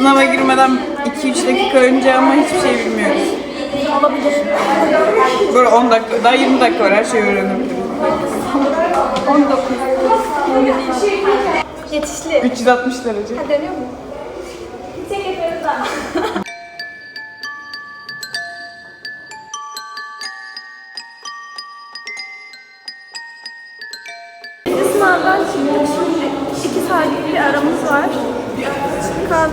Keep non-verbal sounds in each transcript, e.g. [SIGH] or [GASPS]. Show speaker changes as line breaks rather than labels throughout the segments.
Sınava girmeden 2-3 dakika önce ama hiçbir şey bilmiyoruz.
Olabilir.
Böyle 10 dakika, daha 20 dakika var her şeyi öğrenebiliriz.
19. Yetişli.
360 derece.
Ha, dönüyor mu? Çek yapıyoruz da.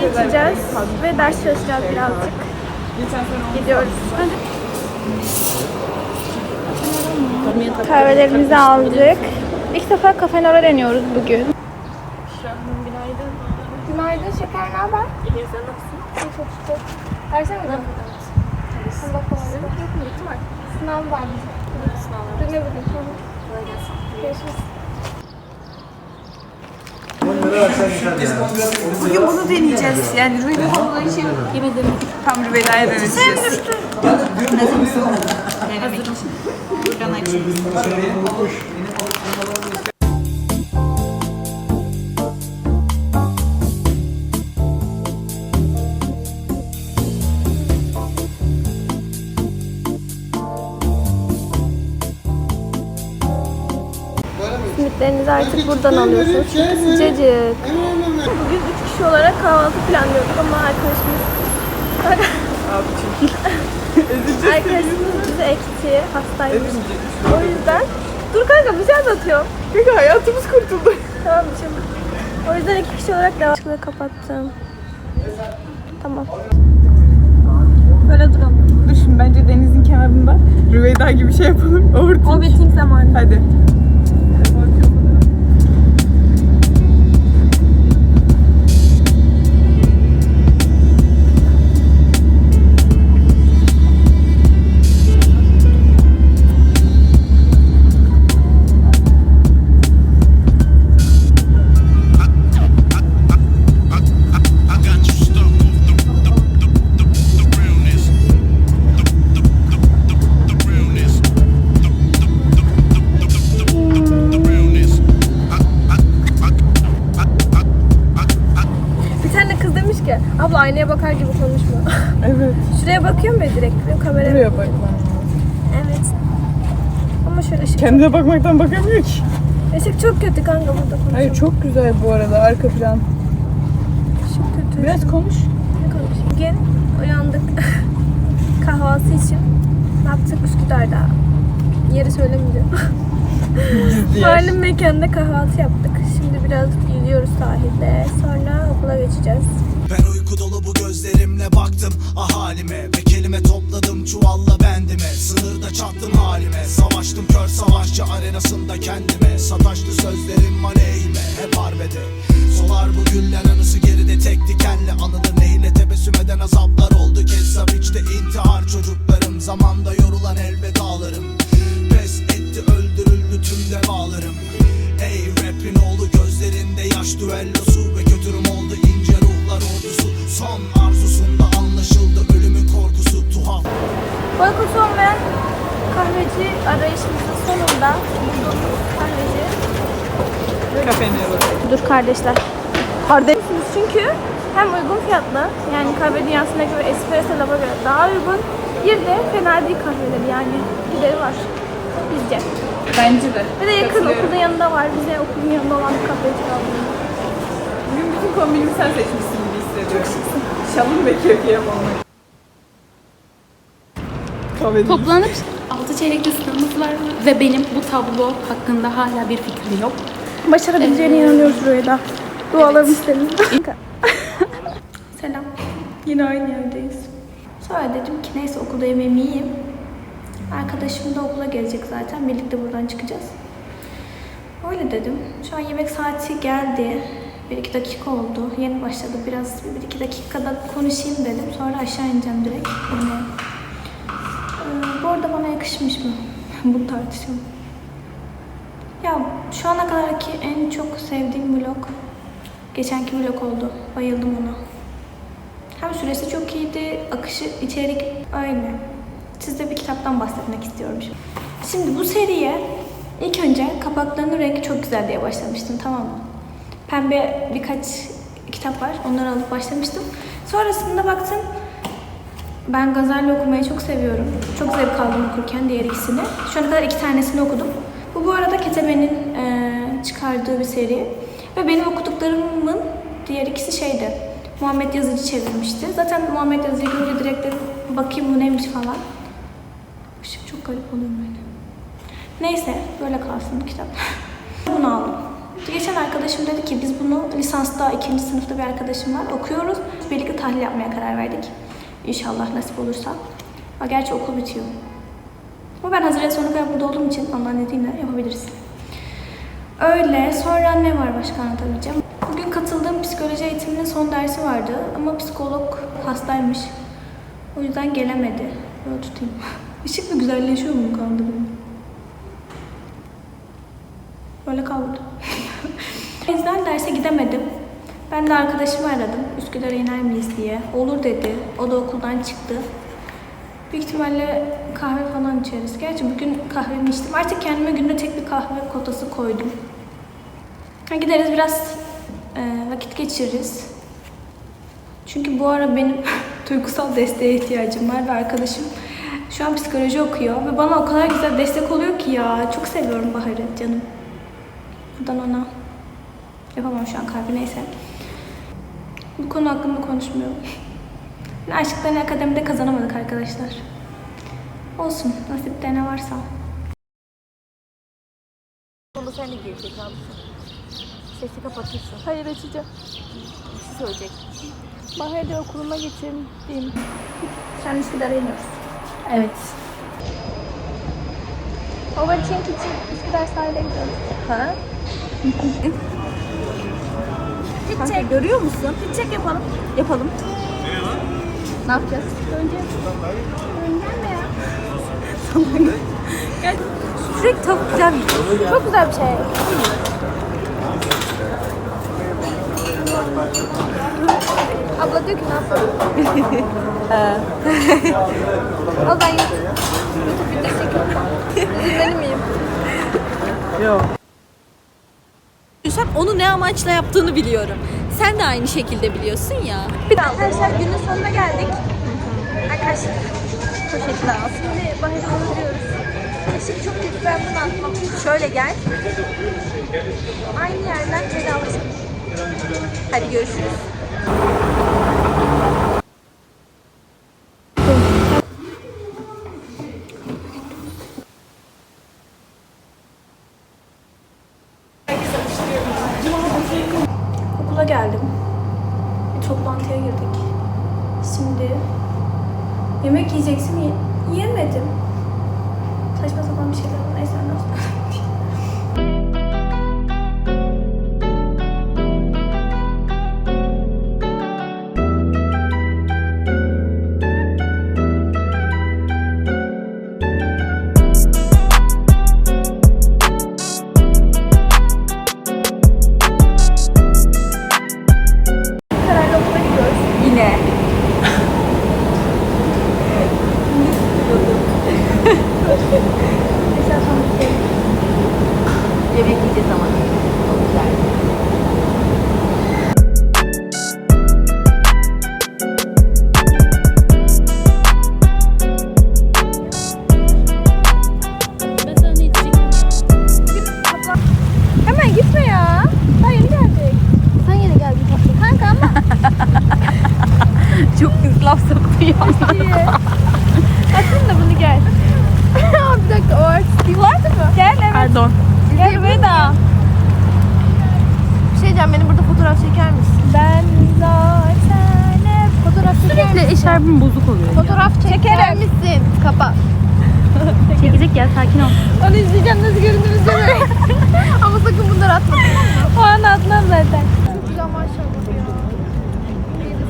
İçeceğiz ve ders çalışacağız birazcık. Gidiyoruz. Kahvelerimizi aldık. İlk defa kafenora deniyoruz bugün. Günaydın. Günaydın şeker ne haber? İyi sen nasılsın? İyi çok şükür. Versene mi? Kolaylık. Yok mu? Bitti mi? Sınav var. Sınav var. Dün ne bugün? Kolay gelsin. Görüşürüz.
Bugün bunu deneyeceğiz. Yani Rüyü olduğu için yemedim. Tam Rüveyda'ya deneyeceğiz. Sen düştün. Denemek için. Açayım.
Simitlerinizi artık buradan alıyorsunuz. Çünkü sıcacık. Bugün üç kişi olarak kahvaltı planlıyorduk ama arkadaşımız
Abi çünkü. [LAUGHS]
arkadaşımız bizi ekti. Hastaymış. O yüzden dur kanka bir şey anlatıyorum.
Çünkü hayatımız kurtuldu.
Tamam bir yok. O yüzden iki kişi olarak devam. Şurada kapattım. Tamam. Böyle duralım.
Dur şimdi bence denizin kenarında Rüveyda gibi şey yapalım. Overthink.
Overthink zamanı.
Hadi. Kendine bakmaktan bakamıyor ki.
Işık çok kötü kanka burada konuşuyor.
Hayır çok güzel bu arada arka plan.
Işık kötü.
Biraz konuş.
Ne konuşayım? Bugün uyandık [LAUGHS] kahvaltı için. Ne yaptık Üsküdar'da? Yeri söylemeyeceğim. Malum mekanda kahvaltı yaptık. Şimdi biraz yüzüyoruz sahilde. Sonra okula geçeceğiz.
Gözlerimle baktım ahalime Ve kelime topladım çuvalla bendime. Sınırda çattım halime. Savaştım kör savaşçı arenasında kendime. Sataştı sözlerim aleyhime. Hep harbede Solar bu güller anısı geride tek dikenli. Anılır nehirle tebessüm eden azaplar oldu. Kezzap içte intihar çocuklarım. Zamanda yorulan elvedalarım. Pes etti öldürüldü tüm devalarım. Ey rapin oğlu gözlerinde yaş düellosu Ve kötürüm oldu ince ruhlar ordusu Son arzusunda anlaşıldı ölümün korkusu tuhaf
Boykot olmayan kahveci arayışımızın sonunda bulduğumuz kahveci.
Kafene bak.
Dur kardeşler. Kardeşsiniz çünkü hem uygun fiyatlı yani kahve dünyasına göre espresso lab'a göre daha uygun. Bir de fena değil kahveleri yani gideri var bizce.
Bence de.
Ve de yakın okulun yanında var. Bize okulun yanında olan bir kahveci kaldı.
Bütün kombinimi sen seçmişsin gibi hissediyorum. Şalım ve kevkiyem olmak. Kahve
Toplanıp altı çeyrekli sınavımız var ve benim bu tablo hakkında hala bir fikrim yok.
Başarabileceğine inanıyoruz Rüya'da. Dualarımız senin. [LAUGHS] Selam. Yine aynı yerdeyiz. Sonra dedim ki neyse okulda yemeğimi yiyeyim. Arkadaşım da okula gelecek zaten. Birlikte buradan çıkacağız. Öyle dedim. Şu an yemek saati geldi. Bir iki dakika oldu. Yeni başladı. Biraz bir iki dakikada konuşayım dedim. Sonra aşağı ineceğim direkt. yemeğe. Ee, bu arada bana yakışmış mı? [LAUGHS] Bunu tartışalım. Ya şu ana kadarki en çok sevdiğim vlog geçenki vlog oldu. Bayıldım ona. Hem süresi çok iyiydi, akışı, içerik aynı. Size bir kitaptan bahsetmek istiyorum şimdi. Şimdi bu seriye ilk önce kapaklarının rengi çok güzel diye başlamıştım tamam mı? Pembe birkaç kitap var. Onları alıp başlamıştım. Sonrasında baktım ben Gazali okumayı çok seviyorum. Çok zevk aldım okurken diğer ikisini. Şu ana kadar iki tanesini okudum. Bu bu arada Ketebe'nin eee, çıkardığı bir seri. Ve benim okuduklarımın diğer ikisi şeydi. Muhammed Yazıcı çevirmişti. Zaten Muhammed Yazıcı'yı görünce direkt dedim, bakayım bu neymiş falan. Başım çok garip oluyor böyle. Neyse böyle kalsın bu kitap. [LAUGHS] Geçen arkadaşım dedi ki biz bunu lisansta ikinci sınıfta bir arkadaşım var okuyoruz. Birlikte tahlil yapmaya karar verdik. İnşallah nasip olursa. Ha, gerçi okul bitiyor. Ama ben Haziran sonuna kadar burada olduğum için Allah'ın izniyle yapabiliriz. Öyle. Sonra ne var başka anlatabileceğim? Bugün katıldığım psikoloji eğitiminin son dersi vardı ama psikolog hastaymış. O yüzden gelemedi. Böyle tutayım. [LAUGHS] Işık mı güzelleşiyor mu kaldı benim? Böyle kaldı. Yüzden derse gidemedim. Ben de arkadaşımı aradım. Üsküdar'a iner miyiz diye. Olur dedi. O da okuldan çıktı. Büyük ihtimalle kahve falan içeriz. Gerçi bugün kahvemi içtim. Artık kendime günde tek bir kahve kotası koydum. Gideriz biraz e, vakit geçiririz. Çünkü bu ara benim [LAUGHS] duygusal desteğe ihtiyacım var ve arkadaşım şu an psikoloji okuyor ve bana o kadar güzel destek oluyor ki ya. Çok seviyorum Bahar'ı canım. Buradan ona yapamam şu an kahve neyse. Bu konu hakkında konuşmuyorum. [LAUGHS] Aşklarını akademide kazanamadık arkadaşlar. Olsun. Nasipte ne varsa.
Bunu sen de girecek abi. Sesi kapatırsın.
Hayır açacağım.
Bir şey söyleyecek.
Bahar'da okuluma getirdim. Sen Üsküdar'a iniyoruz.
Evet.
Overthink için Üsküdar sahile gidiyoruz.
Ha? [LAUGHS]
Hiç çek.
Görüyor musun? Hiç çek yapalım. Yapalım. Ne yapacağız?
Önce. Önce ya?
Sürekli çok güzel bir şey.
Çok güzel bir şey. Abla diyor ki ne yapalım? Al ben YouTube, YouTube videosu çekiyorum. İzlenir miyim?
Düşen onu ne amaçla yaptığını biliyorum. Sen de aynı şekilde biliyorsun ya.
Bir daha arkadaşlar günün sonuna geldik. Arkadaşlar poşetler al. Şimdi bahane oturuyoruz. Işık çok kötü ben bunu atmam.
Şöyle gel.
Aynı yerden vedalaşalım.
Hadi görüşürüz. Oluyor.
Fotoğraf çeker
Çekerim.
misin? Kapa. [LAUGHS]
Çekecek ya sakin ol.
Onu izleyeceğim nasıl göründüğünü izlemeyi. [LAUGHS]
Ama sakın bunları atma.
o an atmam zaten.
Çok güzel maşallah ya.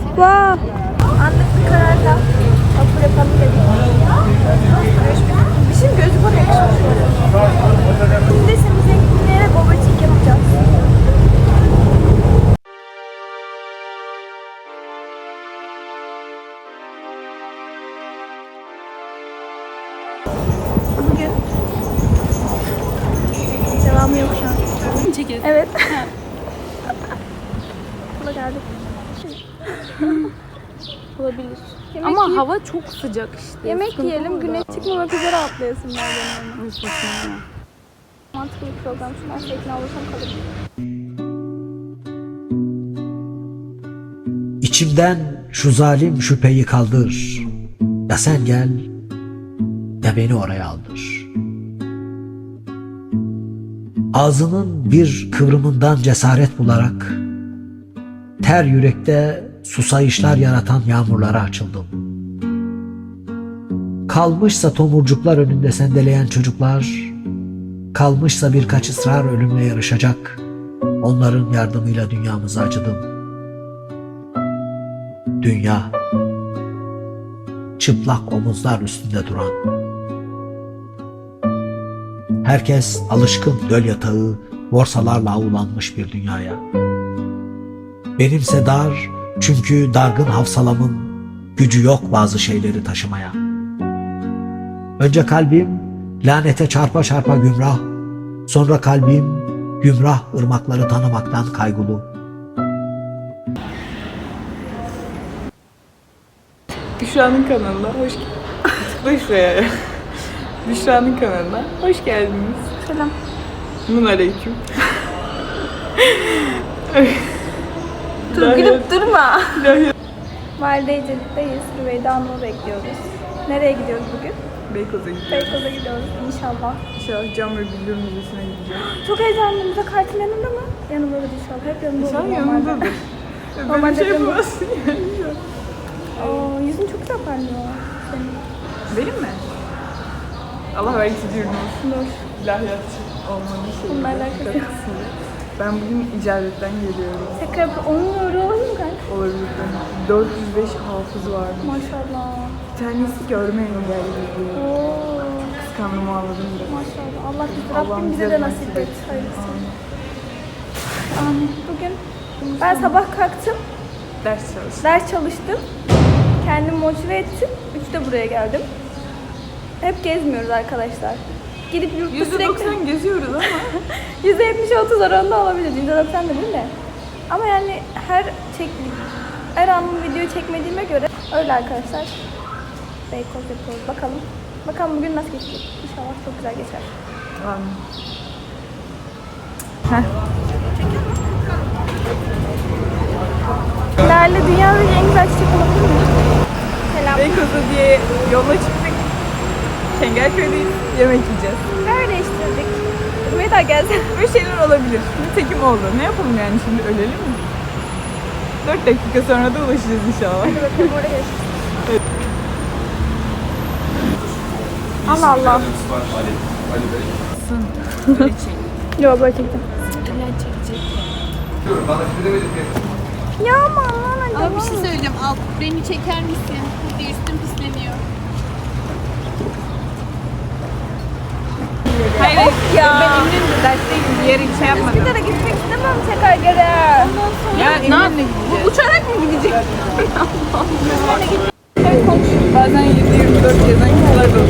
Wow. Anlık bir kararla vapur yapalım dedik. Bizim gözü bana yakışmış. Şimdi
Çekeriz.
Evet. Buna [LAUGHS] geldik. [LAUGHS]
olabilir.
Yemek
Ama
yiyip-
hava çok sıcak işte.
Yemek
Sıkıntı
yiyelim, güneş çıkmamak üzere atlayasın var benim. Mantıklı bir program. Şundan şeklini alırsam kalırım.
İçimden şu zalim şüpheyi kaldır. Ya sen gel ya beni oraya aldır. Ağzının bir kıvrımından cesaret bularak ter yürekte susayışlar yaratan yağmurlara açıldım. Kalmışsa tomurcuklar önünde sendeleyen çocuklar, kalmışsa birkaç ısrar ölümle yarışacak, onların yardımıyla dünyamızı acıdım. Dünya çıplak omuzlar üstünde duran. Herkes alışkın döl yatağı, borsalarla avulanmış bir dünyaya. Benimse dar çünkü dargın hafsalamın gücü yok bazı şeyleri taşımaya. Önce kalbim lanete çarpa çarpa gümrah, sonra kalbim gümrah ırmakları tanımaktan kaygılı.
Büşra'nın kanalına hoş [LAUGHS] Tıkla şuraya. Büşra'nın kanalına hoş geldiniz.
Selam.
Nun aleyküm.
Dur gülüp durma. Validecilikteyiz. Rüveyda Hanım'ı bekliyoruz. Nereye gidiyoruz bugün?
Beykoz'a gittim.
Beykoz'a gidiyoruz inşallah.
İnşallah Cam ve Billur Müzesi'ne gideceğim. [GASPS]
Çok heyecanlıyım. Müze kartın yanında mı? Yanımdadır inşallah. Hep yanımda olur. Normalde.
yanındadır. [LAUGHS] Böyle bir şey yapamazsın yani.
Aa, yüzün çok güzel parlıyor.
Benim mi? Allah vergisi diyorum.
Nur.
İlahiyatçı olmanın şeyi.
Bununla alakası yok.
Ben bugün icadetten geliyorum.
Tekrar onun nuru olur mu kanka?
Olabilir. 405 hafız var.
Maşallah.
Bir tanesi görme engelli.
Oo.
Kıskandım ağladım da.
Maşallah. Allah bizi Rabbim bize de
nasip
et. Hayırlısı.
Amin.
Bugün ben sabah kalktım.
Ders çalıştım.
Ders çalıştım. Kendimi motive ettim. Üçte buraya geldim. Hep gezmiyoruz arkadaşlar. Gidip yurtta sürekli...
%90 geziyoruz ama. [LAUGHS]
%70-30 oranında olabilir. %90 da değil de. Ama yani her çek her anın videoyu çekmediğime göre öyle arkadaşlar. Beykoz yapıyoruz. Bakalım. Bakalım bugün nasıl geçecek. İnşallah çok güzel geçer.
Amin.
Lale dünyadaki en güzel çiçek olabilir mi? Selam.
Beykoz'a diye yola çıktık. Çengelköy'deyiz. Yemek yiyeceğiz.
Yer değiştirdik. Rüveyda gelsin. [LAUGHS]
Böyle şeyler olabilir. Nitekim oldu. Ne yapalım yani şimdi ölelim mi? 4 dakika sonra da ulaşacağız inşallah.
Hadi bakalım oraya. Allah Allah. [LAUGHS] Yok böyle çektim. Ya aman lan.
Ama bir şey söyleyeceğim. Al beni çeker misin? Hadi üstüm pisleniyor.
Hayır, hayır. Ya. Ben Emin'in de dersteyim. Bir yere şey yapmadım.
De gitmek istemem tekrar geri.
Ya Emin'le gideceğiz. Uçarak mı gidecek? [LAUGHS] Bazen 7-24 gezen kızlar da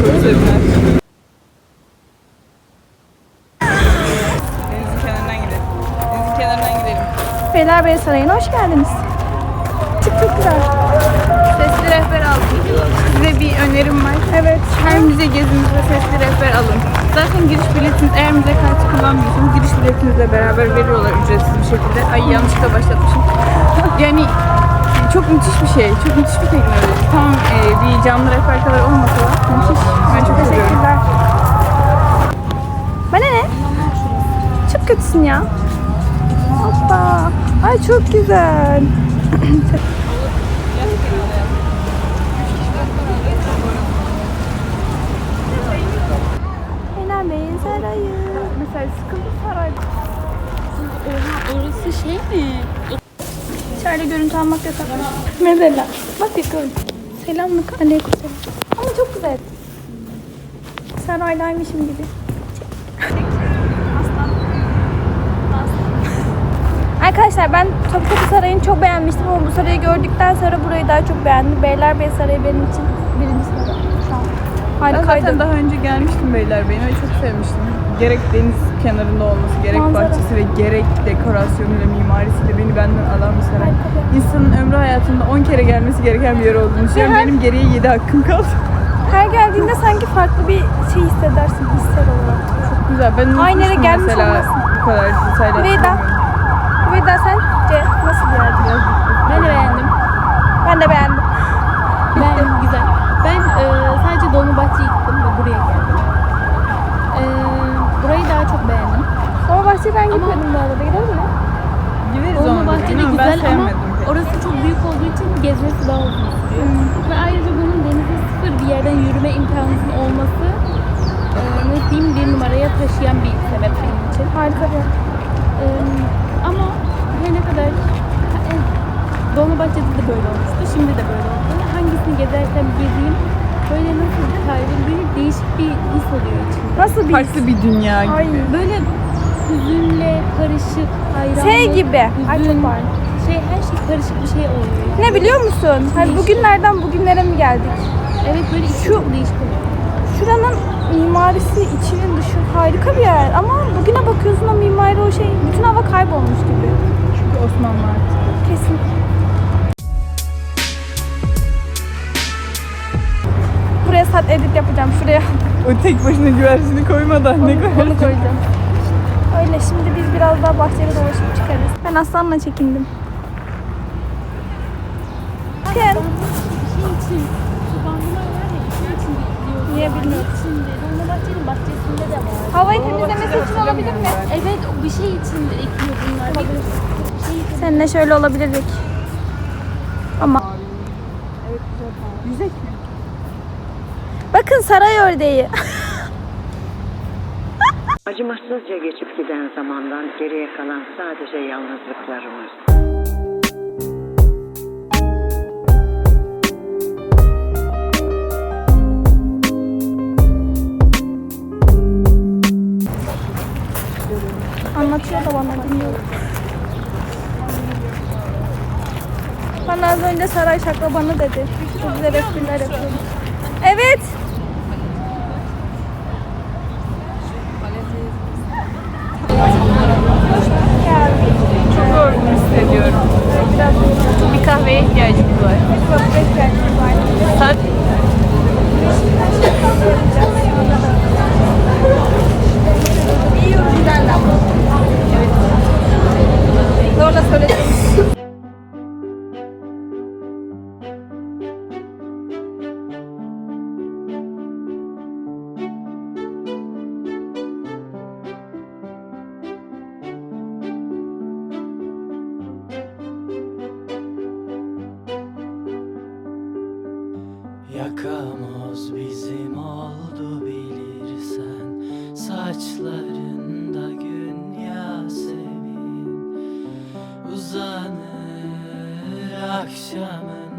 kenarından gidelim.
Beylerbeyi Sarayı'na hoş geldiniz. Çok çok güzel.
Bir önerim var.
Evet.
Her müze gezinizde sesli rehber alın. Zaten giriş biletiniz, eğer müze kartı kullanmıyorsanız giriş biletinizle beraber veriyorlar ücretsiz bir şekilde. Ay yanlışlıkla başlatmışım. [LAUGHS] Yani çok müthiş bir şey, çok müthiş bir teknoloji. Tamam e, bir canlı rehber kadar olmasa da müthiş. Ben çok.
Teşekkürler. Bana ne? Çok kötüsün ya. Hoppa. Ay çok güzel. [CLEARS THROAT] Beylerbeyi Sarayı. Mesela sıkıntı saray.
Oha orası şey mi?
İçeride görüntü almak yasak. Mesela. Bak yapıyorum. Selamlık aleyküm selam. Ama çok güzel. Saraydaymışım gibi. Arkadaşlar ben Topkapı Sarayı'nı çok beğenmiştim ama bu sarayı gördükten sonra burayı daha çok beğendim. Beylerbeyi Sarayı benim için an.
Ben
Harikaydı.
zaten daha önce gelmiştim Beylerbeyi'ne ve çok sevmiştim. Gerek deniz kenarında olması, gerek
Manzara.
bahçesi ve gerek dekorasyonuyla, mimarisiyle beni benden alan bir saray. İnsanın ömrü hayatında 10 kere gelmesi gereken bir yer olduğunu düşünüyorum. Benim geriye 7 hakkım kaldı.
Her geldiğinde sanki farklı bir şey hissedersin hissel olarak.
Çok güzel. Ben
Aynı yere gelmiş
mesela
olmasın.
bu kadar detaylı
Veda. Veda sence nasıl bir yerdi?
Ben de beğendim.
Ben de beğendim.
Ben güzel. Ben e, sadece Dolmabahçe'ye gittim ve buraya geldim. E, burayı daha çok beğendim.
Ama bahçeye ben gitmedim bu arada. Gidelim mi?
Gideriz ona da.
Dolmabahçe de
Bilmiyorum,
güzel ama orası çok büyük olduğu için gezmesi daha uzun sürüyor. Ve ayrıca bunun denize sıfır bir yerden yürüme imkanının olması e, ne diyeyim bir numaraya taşıyan bir sebep benim için.
Harika bir.
E, ama her ne kadar e, Dolmabahçe'de de böyle olmuştu, şimdi de böyle oldu. Hangisini gezersem gezeyim böyle nasıl bir tabir bir değişik bir his oluyor içimde.
Nasıl bir
Farklı bir dünya gibi.
Ay.
Böyle hüzünle karışık, hayranlık,
Şey gibi. Ay çok
hüzün,
var.
şey her şey karışık bir şey oluyor. yani.
Ne biliyor musun? Hani bugünlerden bugünlere mi geldik?
Evet böyle
Şu-
çok değişik oluyor.
Şuranın mimarisi, içinin dışı harika bir yer. Ama bugüne bakıyorsun o mimari o şey, bütün hava kaybolmuş gibi.
Çünkü Osmanlı artık.
Kesin. Buraya saat edit yapacağım şuraya.
O tek başına güvercini koymadan ne kadar.
Onu koyacağım. Öyle şimdi biz biraz daha bahçede dolaşıp çıkarız. Ben aslanla çekindim. Bakın.
Bir şey için, şu bandılar var ya bir şey için bekliyorum.
Niye bilmiyorum.
Şimdi Dolmabahçe'nin bahçesinde de var.
Havayı temizlemesi için olabilir mi?
Evet bir şey için de ekliyor bunlar. Bir şey için.
Seninle şöyle olabilirdik. Ama.
Yüzek mi?
Bakın saray ördeği. [LAUGHS]
Acımasızca geçip giden zamandan geriye kalan sadece yalnızlıklarımız.
Anlatıyor da bana dinliyorum. Bana az önce saray şaklabanı dedi. Çok güzel espriler yapıyor. Evet. Geldik.
Çok yorgun hissediyorum.
Biraz
Bir kahveye ihtiyacımız var.
Saçlarında gün Yasemin Uzanır akşamın